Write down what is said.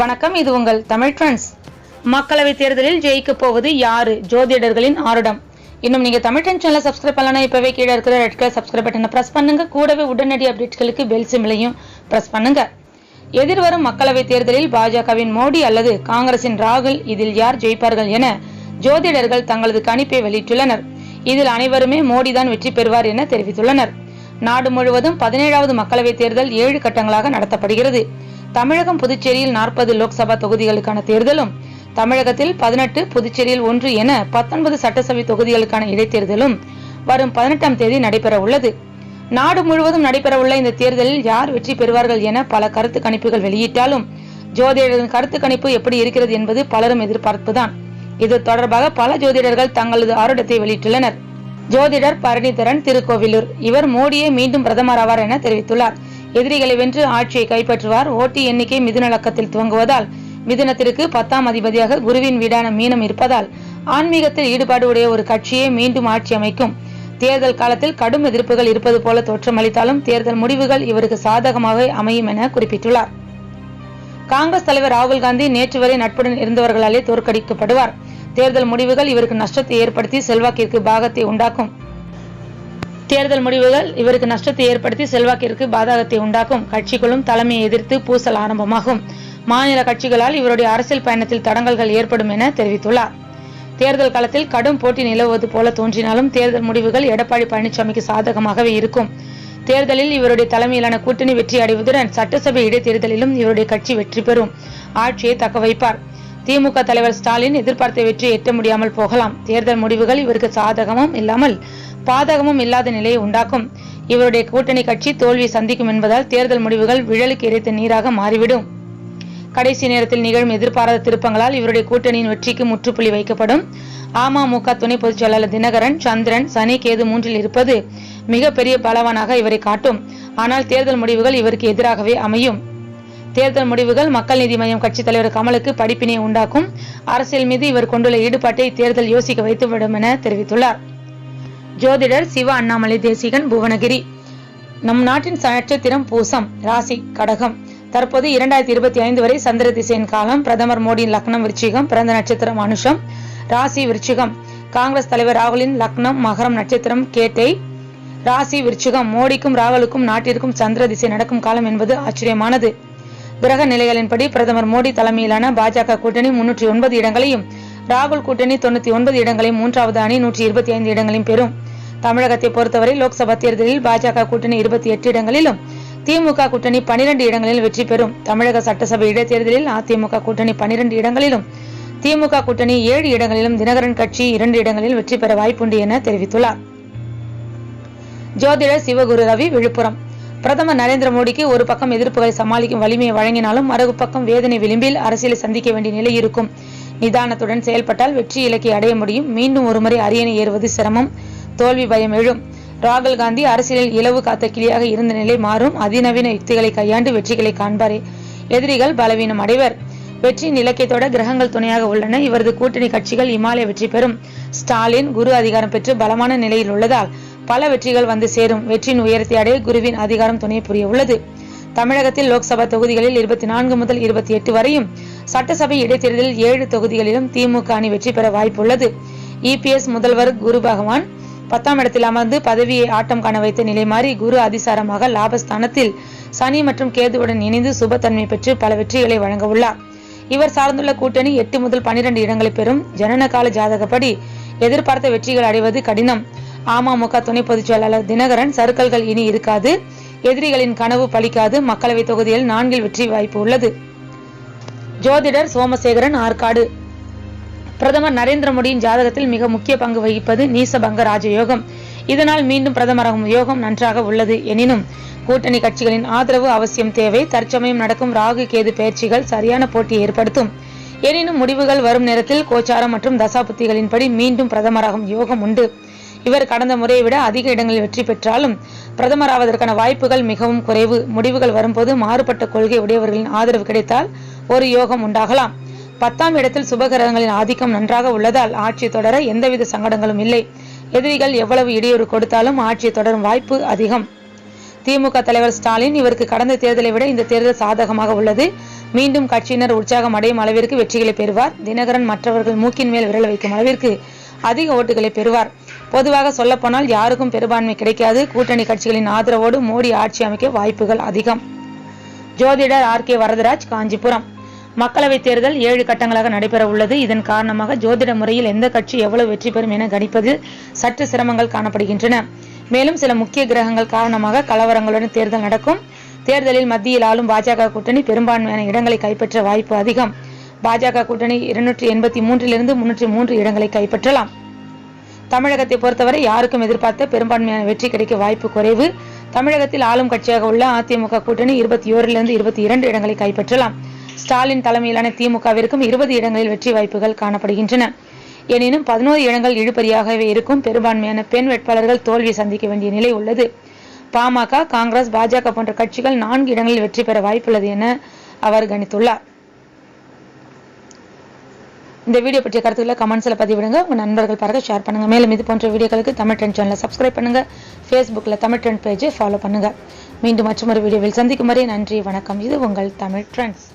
வணக்கம் இது உங்கள் தமிழ் ட்ரெண்ட்ஸ் மக்களவை தேர்தலில் ஜெயிக்க போவது யாரு? ஜோதிடர்களின் ஆருடம். இன்னும் நீங்க தமிழ் ட்ரெண்ட் சேனலை சப்ஸ்கிரைப் பண்ணலாம் இப்பவே கீழே இருக்கிற ரெட் கலர் சப்ஸ்கிரைப் பட்டனை பிரஸ் பண்ணுங்க. கூடவே உடனடி அப்டேட்களுக்கு பெல் சிம்லையும் பிரஸ் பண்ணுங்க. எதிர்வரும் மக்களவை தேர்தலில் பாஜகவின் மோடி அல்லது காங்கிரசின் ராகுல் இதில் யார் ஜெயிப்பார்கள் என ஜோதிடர்கள் தங்களது கணிப்பை வெளியிட்டுள்ளனர். இதில் அனைவருமே மோடி தான் வெற்றி பெறுவார் என தெரிவித்துள்ளனர். நாடு முழுவதும் பதினேழாவது மக்களவைத் தேர்தல் ஏழு கட்டங்களாக நடத்தப்படுகிறது. தமிழகம் புதுச்சேரியில் நாற்பது லோக்சபா தொகுதிகளுக்கான தேர்தலும் தமிழகத்தில் பதினெட்டு புதுச்சேரியில் ஒன்று என பத்தொன்பது சட்டசபை தொகுதிகளுக்கான இடைத்தேர்தலும் வரும் பதினெட்டாம் தேதி நடைபெற உள்ளது. நாடு முழுவதும் நடைபெறவுள்ள இந்த தேர்தலில் யார் வெற்றி பெறுவார்கள் என பல கருத்து கணிப்புகள் வெளியிட்டாலும் ஜோதிடரின் கருத்து கணிப்பு எப்படி இருக்கிறது என்பது பலரும் எதிர்பார்ப்புதான். இது தொடர்பாக பல ஜோதிடர்கள் தங்களது ஆருடத்தை வெளியிட்டுள்ளனர். ஜோதிடர் பரணிதரன் திருக்கோவிலூர். இவர் மோடியே மீண்டும் பிரதமர் ஆவார் என தெரிவித்துள்ளார். எதிரிகளை வென்று ஆட்சியை கைப்பற்றுவார். ஓட்டி எண்ணிக்கை மிதுனலக்கத்தில் துவங்குவதால் மிதுனத்திற்கு பத்தாம் அதிபதியாக குருவின் வீடான மீனம் இருப்பதால் ஆன்மீகத்தில் ஈடுபாடு உடைய ஒரு கட்சியே மீண்டும் ஆட்சி அமைக்கும். தேர்தல் காலத்தில் கடும் எதிர்ப்புகள் இருப்பது போல தோற்றமளித்தாலும் தேர்தல் முடிவுகள் இவருக்கு சாதகமாக அமையும் என குறிப்பிட்டுள்ளார். காங்கிரஸ் தலைவர் ராகுல் காந்தி நேற்று வரை நட்புடன் இருந்தவர்களாலே தோற்கடிக்கப்படுவார். தேர்தல் முடிவுகள் இவருக்கு நஷ்டத்தை ஏற்படுத்தி செல்வாக்கிற்கு பாகத்தை உண்டாக்கும். தேர்தல் முடிவுகள் இவருக்கு நஷ்டத்தை ஏற்படுத்தி செல்வாக்கிற்கு பாதகத்தை உண்டாக்கும். கட்சிகளும் தலைமையை எதிர்த்து பூசல் ஆரம்பமாகும். மாநில கட்சிகளால் இவருடைய அரசியல் பயணத்தில் தடங்கல்கள் ஏற்படும் என தெரிவித்துள்ளார். தேர்தல் காலத்தில் கடும் போட்டி நிலவுவது போல தோன்றினாலும் தேர்தல் முடிவுகள் எடப்பாடி பழனிசாமிக்கு சாதகமாகவே இருக்கும். தேர்தலில் இவருடைய தலைமையிலான கூட்டணி வெற்றி அடைவதுடன் சட்டசபை இடைத்தேர்தலிலும் இவருடைய கட்சி வெற்றி பெறும். ஆட்சியை தக்க வைப்பார். திமுக தலைவர் ஸ்டாலின் எதிர்பார்த்த வெற்றி எட்ட முடியாமல் போகலாம். தேர்தல் முடிவுகள் இவருக்கு சாதகமும் இல்லாமல் பாதகமும் இல்லாத நிலையை உண்டாக்கும். இவருடைய கூட்டணி கட்சி தோல்வி சந்திக்கும் என்பதால் தேர்தல் முடிவுகள் விழலுக்கு இறைத்த நீராக மாறிவிடும். கடைசி நேரத்தில் நிகழும் எதிர்பாராத திருப்பங்களால் இவருடைய கூட்டணியின் வெற்றிக்கு முற்றுப்புள்ளி வைக்கப்படும். அமமுக துணை பொதுச் செயலாளர் தினகரன் சந்திரன் சனி கேது மூன்றில் இருப்பது மிகப்பெரிய பலவானாக இவரை காட்டும். ஆனால் தேர்தல் முடிவுகள் இவருக்கு எதிராகவே அமையும். தேர்தல் முடிவுகள் மக்கள் நீதி மய்யம் கட்சித் தலைவர் கமலுக்கு படிப்பினை உண்டாக்கும். அரசியல் மீது இவர் கொண்டுள்ள ஈடுபாட்டை தேர்தல் யோசிக்க வைத்துவிடும் என தெரிவித்துள்ளார். ஜோதிடர் சிவ அண்ணாமலை தேசிகன் புவனகிரி. நம் நாட்டின் நட்சத்திரம் பூசம் ராசி கடகம். தற்போது இரண்டாயிரத்தி இருபத்தி ஐந்து வரை சந்திர திசையின் காலம் பிரதமர் மோடியின் லக்னம் விருச்சிகம் பிறந்த நட்சத்திரம் அனுஷம் ராசி விருச்சிகம். காங்கிரஸ் தலைவர் ராகுலின் லக்னம் மகரம் நட்சத்திரம் கேட்டை. ராசி விருச்சிகம் மோடிக்கும் ராகுலுக்கும் நாட்டிற்கும் சந்திர திசை நடக்கும் காலம் என்பது ஆச்சரியமானது. கிரக நிலைகளின்படி பிரதமர் மோடி தலைமையிலான பாஜக கூட்டணி முன்னூற்றி ஒன்பது இடங்களையும் ராகுல் கூட்டணி தொண்ணூத்தி ஒன்பது இடங்களையும் மூன்றாவது அணி நூற்றி இருபத்தி ஐந்து இடங்களையும் பெறும். தமிழகத்தை பொறுத்தவரை லோக்சபா தேர்தலில் பாஜக கூட்டணி இருபத்தி எட்டு இடங்களிலும் திமுக கூட்டணி பனிரெண்டு இடங்களிலும் வெற்றி பெறும். தமிழக சட்டசபை இடைத்தேர்தலில் அதிமுக கூட்டணி பனிரெண்டு இடங்களிலும் திமுக கூட்டணி ஏழு இடங்களிலும் தினகரன் கட்சி இரண்டு இடங்களில் வெற்றி பெற வாய்ப்புண்டு என தெரிவித்துள்ளார். ஜோதிடர் சிவகுரு ரவி விழுப்புரம். பிரதமர் நரேந்திர மோடிக்கு ஒரு பக்கம் எதிர்ப்புகளை சமாளிக்கும் வலிமையை வழங்கினாலும் மறுபக்கம் பக்கம் வேதனை விளிம்பில் அரசியலை சந்திக்க வேண்டிய நிலை இருக்கும். நிதானத்துடன் செயல்பட்டால் வெற்றி இலக்கை அடைய முடியும். மீண்டும் ஒருமுறை அரியணை ஏறுவது சிரமம். தோல்வி பயம் எழும். ராகுல் காந்தி அரசியலில் இலவு காத்த கிளியாக இருந்த நிலை மாறும். அதிநவீன யுக்திகளை கையாண்டு வெற்றிகளை காண்பாரே. எதிரிகள் பலவீனம் அடைவர். வெற்றியின் இலக்கியத்தோட கிரகங்கள் துணையாக உள்ளன. இவரது கூட்டணி கட்சிகள் இமாலய வெற்றி பெறும். ஸ்டாலின் குரு அதிகாரம் பெற்று பலமான நிலையில் உள்ளதால் பல வெற்றிகள் வந்து சேரும். வெற்றியின் உயரத்தை அடைய குருவின் அதிகாரம் துணை புரிய உள்ளது. தமிழகத்தில் லோக்சபா தொகுதிகளில் இருபத்தி நான்கு முதல் இருபத்தி எட்டு வரையும் சட்டசபை இடைத்தேர்தலில் ஏழு தொகுதிகளிலும் திமுக அணி வெற்றி பெற வாய்ப்புள்ளது. இபிஎஸ் முதல்வர் குரு பகவான் பத்தாம் இடத்தில் அமர்ந்து பதவியை ஆட்டம் காண வைத்த நிலை மாறி குரு அதிசாரமாக லாபஸ்தானத்தில் சனி மற்றும் கேதுவுடன் இணைந்து சுபத்தன்மை பெற்று பல வெற்றிகளை வழங்க உள்ளார். இவர் சார்ந்துள்ள கூட்டணி எட்டு முதல் பனிரெண்டு இடங்களை பெறும். ஜனனகால ஜாதகப்படி எதிர்பார்த்த வெற்றிகள் அடைவது கடினம். அமமுக துணை பொதுச் செயலாளர் தினகரன் சறுக்கல்கள் இனி இருக்காது. எதிரிகளின் கனவு பலிக்காது. மக்களவை தொகுதியில் நான்கில் வெற்றி வாய்ப்பு உள்ளது. ஜோதிடர் சோமசேகரன் ஆற்காடு. பிரதமர் நரேந்திர மோடியின் ஜாதகத்தில் மிக முக்கிய பங்கு வகிப்பது நீசபங்க ராஜயோகம். இதனால் மீண்டும் பிரதமராகும் யோகம் நன்றாக உள்ளது எனினும் கூட்டணி கட்சிகளின் ஆதரவு அவசியம் தேவை. தற்சமயம் நடக்கும் ராகு கேது பயிற்சிகள் சரியான போட்டியை ஏற்படுத்தும். எனினும் முடிவுகள் வரும் நேரத்தில் கோச்சாரம் மற்றும் தசாபுத்திகளின்படி மீண்டும் பிரதமராகும் யோகம் உண்டு. இவர் கடந்த முறையை விட அதிக இடங்களில் வெற்றி பெற்றாலும் பிரதமராவதற்கான வாய்ப்புகள் மிகவும் குறைவு. முடிவுகள் வரும்போது மாறுபட்ட கொள்கை உடையவர்களின் ஆதரவு கிடைத்தால் ஒரு யோகம் உண்டாகலாம். பத்தாம் இடத்தில் சுபகிரகங்களின் ஆதிக்கம் நன்றாக உள்ளதால் ஆட்சி தொடர எந்தவித சங்கடங்களும் இல்லை. எதிரிகள் எவ்வளவு இடையூறு கொடுத்தாலும் ஆட்சி தொடரும் வாய்ப்பு அதிகம். திமுக தலைவர் ஸ்டாலின் இவருக்கு கடந்த தேர்தலை விட இந்த தேர்தல் சாதகமாக உள்ளது. மீண்டும் கட்சியினர் உற்சாகம் அடையும் அளவிற்கு வெற்றிகளை பெறுவார். தினகரன் மற்றவர்கள் மூக்கின் மேல் விரல் வைக்கும் அளவிற்கு அதிக ஓட்டுகளை பெறுவார். பொதுவாக சொல்லப்போனால் யாருக்கும் பெரும்பான்மை கிடைக்காது. கூட்டணி கட்சிகளின் ஆதரவோடு மோடி ஆட்சி அமைக்க வாய்ப்புகள் அதிகம். ஜோதிடர் ஆர் கே வரதராஜ் காஞ்சிபுரம். மக்களவைத் தேர்தல் ஏழு கட்டங்களாக நடைபெற உள்ளது இதன் காரணமாக ஜோதிட முறையில் எந்த கட்சி எவ்வளவு வெற்றி பெறும் என கணிப்பதில் சற்று சிரமங்கள் காணப்படுகின்றன. மேலும் சில முக்கிய கிரகங்கள் காரணமாக கலவரங்களுடன் தேர்தல் நடக்கும். தேர்தலில் மத்தியில் ஆளும் பாஜக கூட்டணி பெரும்பான்மையான இடங்களை கைப்பற்ற வாய்ப்பு அதிகம். பாஜக கூட்டணி இருநூற்றி எண்பத்தி மூன்றிலிருந்து முன்னூற்றி மூன்று இடங்களை கைப்பற்றலாம். தமிழகத்தை பொறுத்தவரை யாருக்கும் எதிர்பார்த்த பெரும்பான்மையான வெற்றி கிடைக்க வாய்ப்பு குறைவு. தமிழகத்தில் ஆளும் கட்சியாக உள்ள அதிமுக கூட்டணி இருபத்தி ஓரிலிருந்து இருபத்தி இரண்டு இடங்களை கைப்பற்றலாம். ஸ்டாலின் தலைமையிலான திமுகவிற்கும் இருபது இடங்களில் வெற்றி வாய்ப்புகள் காணப்படுகின்றன. எனினும் பதினோரு இடங்கள் இழுபறியாகவே இருக்கும் பெரும்பான்மையான பெண் வேட்பாளர்கள் தோல்வி சந்திக்க வேண்டிய நிலை உள்ளது. பாமக காங்கிரஸ் பாஜக போன்ற கட்சிகள் நான்கு இடங்களில் வெற்றி பெற வாய்ப்புள்ளது என அவர் கணித்துள்ளார். இந்த வீடியோ பற்றிய கருத்துக்களை கமெண்ட்ஸில் பதிவிடுங்க. உங்கள் நண்பர்கள் பாருங்க ஷேர் பண்ணுங்க. மேலும் இது போன்ற வீடியோக்களுக்கு தமிழ் ட்ரெண்ட் சேனலை சப்ஸ்கிரைப் பண்ணுங்க. ஃபேஸ்புக்கில் தமிழ் ட்ரெண்ட் பேஜை ஃபாலோ பண்ணுங்க. மீண்டும் மற்றொரு வீடியோவில் சந்திக்கும் வரை நன்றி வணக்கம். இது உங்கள் தமிழ் ட்ரெண்ட்ஸ்